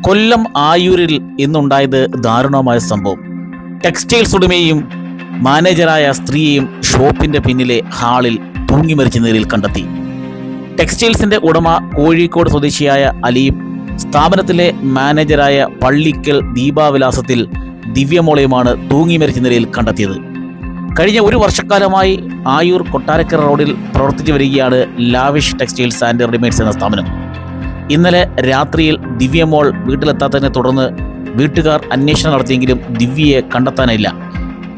കൊല്ലം ആയൂരിൽ ഇന്നുണ്ടായത് ദാരുണമായ സംഭവം. ടെക്സ്റ്റൈൽസ് ഉടമയും മാനേജറായ സ്ത്രീയെയും ഷോപ്പിന്റെ പിന്നിലെ ഹാളിൽ തൂങ്ങി മരിച്ച നിലയിൽ കണ്ടെത്തി. ടെക്സ്റ്റൈൽസിന്റെ ഉടമ കോഴിക്കോട് സ്വദേശിയായ അലിയും സ്ഥാപനത്തിലെ മാനേജറായ പള്ളിക്കൽ ദീപാവിലാസത്തിൽ ദിവ്യമോളയുമാണ് തൂങ്ങി മരിച്ച നിലയിൽ കണ്ടെത്തിയത്. കഴിഞ്ഞ ഒരു വർഷക്കാലമായി ആയൂർ കൊട്ടാരക്കര റോഡിൽ പ്രവർത്തിച്ചു വരികയാണ് ലാവിഷ് ടെക്സ്റ്റൈൽസ് ആൻഡ് റെഡിമെയ്ഡ്സ് എന്ന സ്ഥാപനം. ഇന്നലെ രാത്രിയിൽ ദിവ്യ മോൾ വീട്ടിലെത്താത്തതിനെ തുടർന്ന് വീട്ടുകാർ അന്വേഷണം നടത്തിയെങ്കിലും ദിവ്യയെ കണ്ടെത്താനില്ല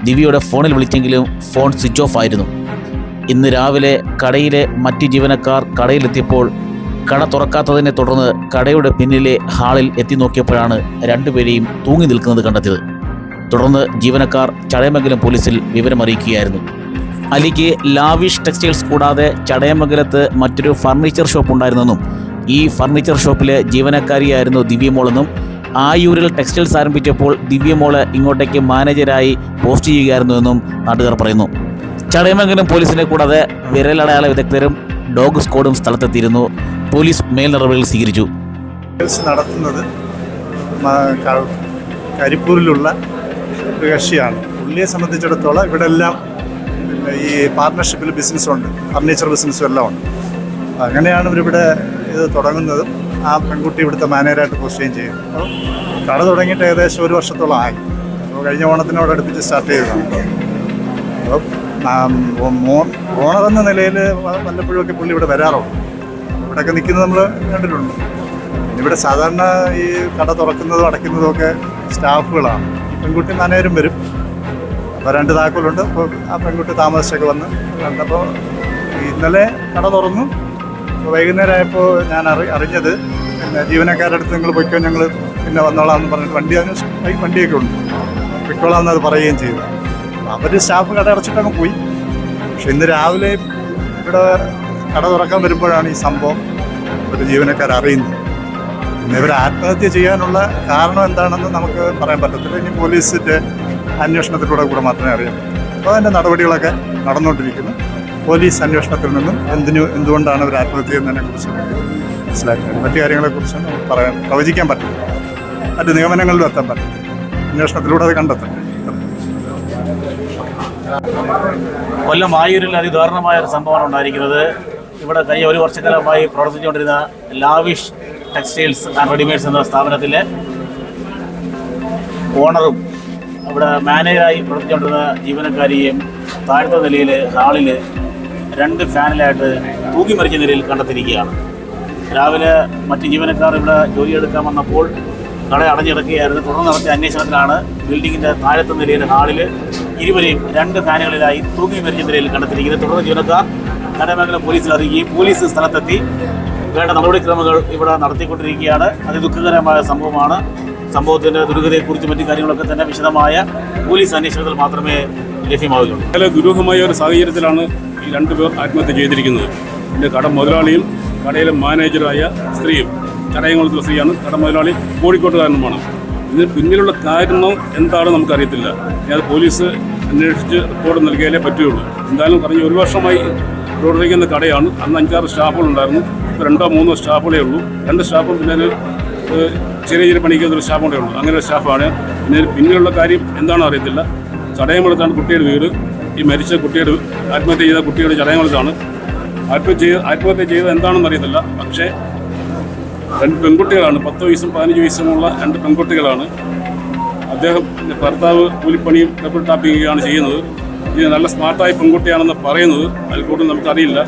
ദിവ്യയുടെ ഫോണിൽ വിളിച്ചെങ്കിലും ഫോൺ സ്വിച്ച് ഓഫ് ആയിരുന്നു. ഇന്ന് രാവിലെ കടയിലെ മറ്റു ജീവനക്കാർ കടയിലെത്തിയപ്പോൾ കട തുറക്കാത്തതിനെ തുടർന്ന് കടയുടെ പിന്നിലെ ഹാളിൽ എത്തി നോക്കിയപ്പോഴാണ് രണ്ടുപേരെയും തൂങ്ങി നിൽക്കുന്നത് കണ്ടെത്തിയത്. തുടർന്ന് ജീവനക്കാർ ചടയമംഗലം പോലീസിൽ വിവരമറിയിക്കുകയായിരുന്നു. അലിക്ക് ലാവിഷ് ടെക്സ്റ്റൈൽസ് കൂടാതെ ചടയമംഗലത്ത് മറ്റൊരു ഫർണിച്ചർ ഷോപ്പ് ഉണ്ടായിരുന്നെന്നും ഈ ഫർണിച്ചർ ഷോപ്പിലെ ജീവനക്കാരിയായിരുന്നു ദിവ്യമോളെന്നും ആയൂരിൽ ടെക്സ്റ്റൈൽസ് ആരംഭിച്ചപ്പോൾ ദിവ്യമോൾ ഇങ്ങോട്ടേക്ക് മാനേജരായി പോസ്റ്റ് ചെയ്യുകയായിരുന്നുവെന്നും നാട്ടുകാർ പറയുന്നു. ചടയമംഗലം പോലീസിനെ കൂടാതെ വിരലടയാള വിദഗ്ധരും ഡോഗ് സ്ക്വാഡും സ്ഥലത്തെത്തിയിരുന്നു. പോലീസ് മേൽ നടപടികൾ സ്വീകരിച്ചു നടത്തുന്നത് കരിപ്പൂരിലുള്ള കക്ഷിയാണ്. പുള്ളിയെ സംബന്ധിച്ചിടത്തോളം ഇവിടെ എല്ലാം ഈ പാർട്ട്ണർഷിപ്പിൽ ബിസിനസ്സുണ്ട് ഫർണിച്ചർ ബിസിനസ്സും എല്ലാം ഉണ്ട്. അങ്ങനെയാണ് ഇവരിവിടെ ഇത് തുടങ്ങുന്നതും ആ പെൺകുട്ടി ഇവിടുത്തെ മാനേജറായിട്ട് പോസ്റ്റ് ചെയ്യും. അപ്പോൾ കട തുടങ്ങിയിട്ട് ഏകദേശം ഒരു വർഷത്തോളം ആയി. അപ്പോൾ കഴിഞ്ഞ ഓണത്തിനോട് അടുപ്പിച്ച് സ്റ്റാർട്ട് ചെയ്തതാണ്. അപ്പോൾ ഓണർ എന്ന നിലയിൽ വല്ലപ്പോഴുമൊക്കെ പുള്ളി ഇവിടെ വരാറുണ്ട്. ഇവിടെയൊക്കെ നിൽക്കുന്നത് നമ്മൾ കണ്ടിട്ടുണ്ട്. ഇവിടെ സാധാരണ ഈ കട തുറക്കുന്നതും അടയ്ക്കുന്നതും ഒക്കെ സ്റ്റാഫുകളാണ്. പെൺകുട്ടി മാനേജരും വരും. അപ്പോൾ രണ്ട് താക്കോലുണ്ട്. അപ്പോൾ ആ പെൺകുട്ടി താമസിച്ചൊക്കെ വന്ന് കണ്ടപ്പോൾ ഇന്നലെ കട തുറന്നു. വൈകുന്നേരം ആയപ്പോൾ ഞാൻ അറി അറിഞ്ഞത് പിന്നെ ജീവനക്കാരുടെ അടുത്ത് നിങ്ങൾ പൊയ്ക്കോ ഞങ്ങൾ പിന്നെ വന്നോളാം എന്ന് പറഞ്ഞിട്ട് വണ്ടി അതിന് വണ്ടിയൊക്കെ ഉണ്ട്. പൊയ്ക്കോളാം എന്നത് പറയുകയും ചെയ്തു. അവർ സ്റ്റാഫ് കട അടച്ചിട്ടങ്ങ് പോയി. പക്ഷെ ഇന്ന് രാവിലെ ഇവിടെ കട തുറക്കാൻ വരുമ്പോഴാണ് ഈ സംഭവം ഒരു ജീവനക്കാർ അറിയുന്നത്. പിന്നെ ഇവർ ആത്മഹത്യ ചെയ്യാനുള്ള കാരണം എന്താണെന്ന് നമുക്ക് പറയാൻ പറ്റത്തില്ല. ഇനി പോലീസിന്റെ അന്വേഷണത്തിലൂടെ കൂടെ മാത്രമേ പറ്റൂ. അപ്പോൾ അതിന്റെ നടപടികളൊക്കെ നടന്നുകൊണ്ടിരിക്കുന്നു പോലീസ് അന്വേഷണത്തിൽ നിന്നും എന്തിനു എന്തുകൊണ്ടാണ് അവർ ആത്മഹത്യ എന്നതിനെ കുറിച്ച് മനസ്സിലാക്കുന്നത് മറ്റു കാര്യങ്ങളെക്കുറിച്ച് പറയാൻ പ്രവചിക്കാൻ പറ്റില്ല. മറ്റ് നിഗമനങ്ങളിലും എത്താൻ പറ്റില്ല. അന്വേഷണത്തിലൂടെ അത് കണ്ടെത്തണം. കൊല്ലം ആയൂരിൽ അതിദാരുണമായ ഒരു സംഭവമാണ് ഉണ്ടായിരിക്കുന്നത്. ഇവിടെ കഴിഞ്ഞ ഒരു വർഷക്കാലമായി പ്രവർത്തിച്ചുകൊണ്ടിരുന്ന ലാവിഷ് ടെക്സ്റ്റൈൽസ് ആൻഡ് റെഡിമെയ്ഡ്സ് എന്ന സ്ഥാപനത്തിലെ ഓണറും അവിടെ മാനേജറായി പ്രവർത്തിച്ചുകൊണ്ടിരുന്ന ജീവനക്കാരിയും താഴ്ത്ത നിലയിൽ ഹാളിൽ രണ്ട് ഫാനിലായിട്ട് തൂക്കി മരിച്ച നിലയിൽ കണ്ടെത്തിയിരിക്കുകയാണ്. രാവിലെ മറ്റ് ജീവനക്കാർ ഇവിടെ ജോലിയെടുക്കാൻ വന്നപ്പോൾ കട അടഞ്ഞിടക്കുകയായിരുന്നു. തുടർന്ന് നടത്തിയ അന്വേഷണത്തിലാണ് ബിൽഡിങ്ങിന്റെ താഴത്തെ നിലയിലെ ഹാളിൽ ഇരുവരെയും രണ്ട് ഫാനുകളിലായി തൂങ്ങി മരിച്ച നിലയിൽ കണ്ടെത്തിയിരിക്കുന്നത്. തുടർന്ന് ജീവനക്കാർ കടമേഖല പോലീസിൽ അറിയിക്കുകയും പോലീസ് സ്ഥലത്തെത്തി വേണ്ട നടപടിക്രമങ്ങൾ ഇവിടെ നടത്തിക്കൊണ്ടിരിക്കുകയാണ്. അതിദുഃഖകരമായ സംഭവമാണ്. സംഭവത്തിന്റെ ദുരിതത്തെക്കുറിച്ച് മറ്റു കാര്യങ്ങളൊക്കെ തന്നെ വിശദമായ പോലീസ് അന്വേഷണത്തിൽ മാത്രമേ ലഭ്യമാവുകയുള്ളൂ വളരെ ദുരൂഹമായ ഒരു സാഹചര്യത്തിലാണ് ഈ രണ്ടുപേർ ആത്മഹത്യ ചെയ്തിരിക്കുന്നത്. എന്റെ കട മുതലാളിയും കടയിലെ മാനേജറായ സ്ത്രീയും കടയംകുളത്തുള്ള സ്ത്രീയാണ് കട മുതലാളി കോഴിക്കോട്ടുകാരനുമാണ്. ഇതിന് പിന്നിലുള്ള കാരണം എന്താണ് നമുക്കറിയത്തില്ല. ഞാൻ പോലീസ് അന്വേഷിച്ച് റിപ്പോർട്ട് നൽകിയാലേ പറ്റുകയുള്ളൂ. എന്തായാലും പറഞ്ഞ് ഒരു വർഷമായി പ്രവർത്തിക്കുന്ന കടയാണ്. അന്ന് അഞ്ചാറ് സ്റ്റാഫുകളുണ്ടായിരുന്നു ഇപ്പോൾ രണ്ടോ മൂന്നോ സ്റ്റാഫുകളേ ഉള്ളൂ. രണ്ട് സ്റ്റാഫും പിന്നെ ചെറിയ ചെറിയ പണിക്കുന്ന ഒരു സ്റ്റാഫ് ഉള്ളൂ. അങ്ങനെ ഒരു സ്റ്റാഫാണ്. പിന്നെ പിന്നിലുള്ള കാര്യം എന്താണെന്ന് അറിയത്തില്ല. ചടയമംഗലത്താണ് കുട്ടിയുടെ വീട്. ഈ മരിച്ച കുട്ടിയുടെ ആത്മഹത്യ ചെയ്ത കുട്ടിയുടെ ചടയമംഗലത്താണ് ആത്മഹത്യ ചെയ്ത് ആത്മഹത്യ ചെയ്തത് എന്താണെന്ന് അറിയത്തില്ല. പക്ഷേ രണ്ട് പെൺകുട്ടികളാണ്. പത്ത് വയസ്സും പതിനഞ്ച് വയസ്സുമുള്ള രണ്ട് പെൺകുട്ടികളാണ്. അദ്ദേഹം ഭർത്താവ് കൂലിപ്പണിയും ഡബിൾ ടാപ്പിങ്ങുകയാണ് ചെയ്യുന്നത്. ഇത് നല്ല സ്മാർട്ടായ പെൺകുട്ടിയാണെന്ന് പറയുന്നത്. അതിൽ കൂടുതൽ നമുക്കറിയില്ല.